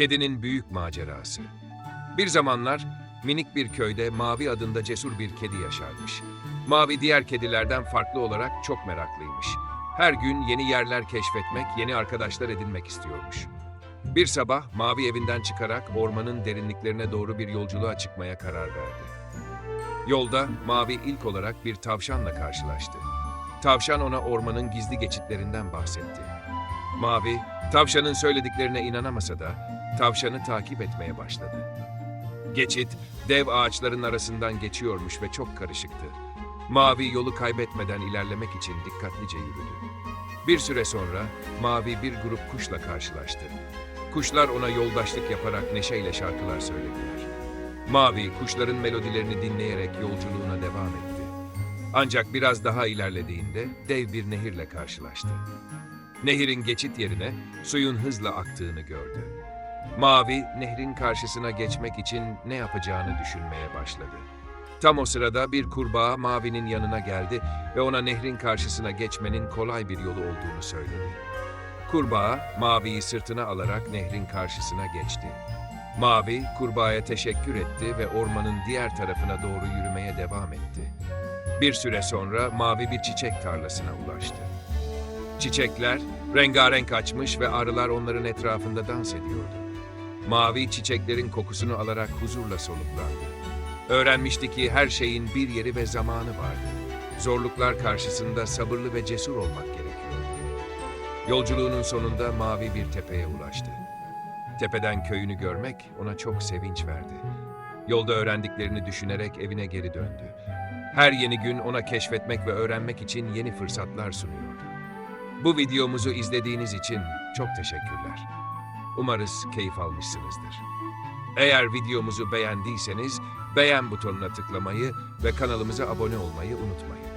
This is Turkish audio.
Kedinin büyük macerası. Bir zamanlar minik bir köyde Mavi adında cesur bir kedi yaşarmış. Mavi diğer kedilerden farklı olarak çok meraklıymış. Her gün yeni yerler keşfetmek, yeni arkadaşlar edinmek istiyormuş. Bir sabah Mavi evinden çıkarak ormanın derinliklerine doğru bir yolculuğa çıkmaya karar verdi. Yolda Mavi ilk olarak bir tavşanla karşılaştı. Tavşan ona ormanın gizli geçitlerinden bahsetti. Mavi, tavşanın söylediklerine inanamasa da tavşanı takip etmeye başladı. Geçit, dev ağaçların arasından geçiyormuş ve çok karışıktı. Mavi yolu kaybetmeden ilerlemek için dikkatlice yürüdü. Bir süre sonra Mavi bir grup kuşla karşılaştı. Kuşlar ona yoldaşlık yaparak neşeyle şarkılar söylediler. Mavi kuşların melodilerini dinleyerek yolculuğuna devam etti. Ancak biraz daha ilerlediğinde dev bir nehirle karşılaştı. Nehirin geçit yerine suyun hızla aktığını gördü. Mavi nehrin karşısına geçmek için ne yapacağını düşünmeye başladı. Tam o sırada bir kurbağa Mavi'nin yanına geldi ve ona nehrin karşısına geçmenin kolay bir yolu olduğunu söyledi. Kurbağa Mavi'yi sırtına alarak nehrin karşısına geçti. Mavi kurbağaya teşekkür etti ve ormanın diğer tarafına doğru yürümeye devam etti. Bir süre sonra Mavi bir çiçek tarlasına ulaştı. Çiçekler rengarenk açmış ve arılar onların etrafında dans ediyordu. Mavi çiçeklerin kokusunu alarak huzurla soluklandı. Öğrenmişti ki her şeyin bir yeri ve zamanı vardı. Zorluklar karşısında sabırlı ve cesur olmak gerekiyordu. Yolculuğunun sonunda mavi bir tepeye ulaştı. Tepeden köyünü görmek ona çok sevinç verdi. Yolda öğrendiklerini düşünerek evine geri döndü. Her yeni gün ona keşfetmek ve öğrenmek için yeni fırsatlar sunuyordu. Bu videomuzu izlediğiniz için çok teşekkürler. Umarız keyif almışsınızdır. Eğer videomuzu beğendiyseniz beğen butonuna tıklamayı ve kanalımıza abone olmayı unutmayın.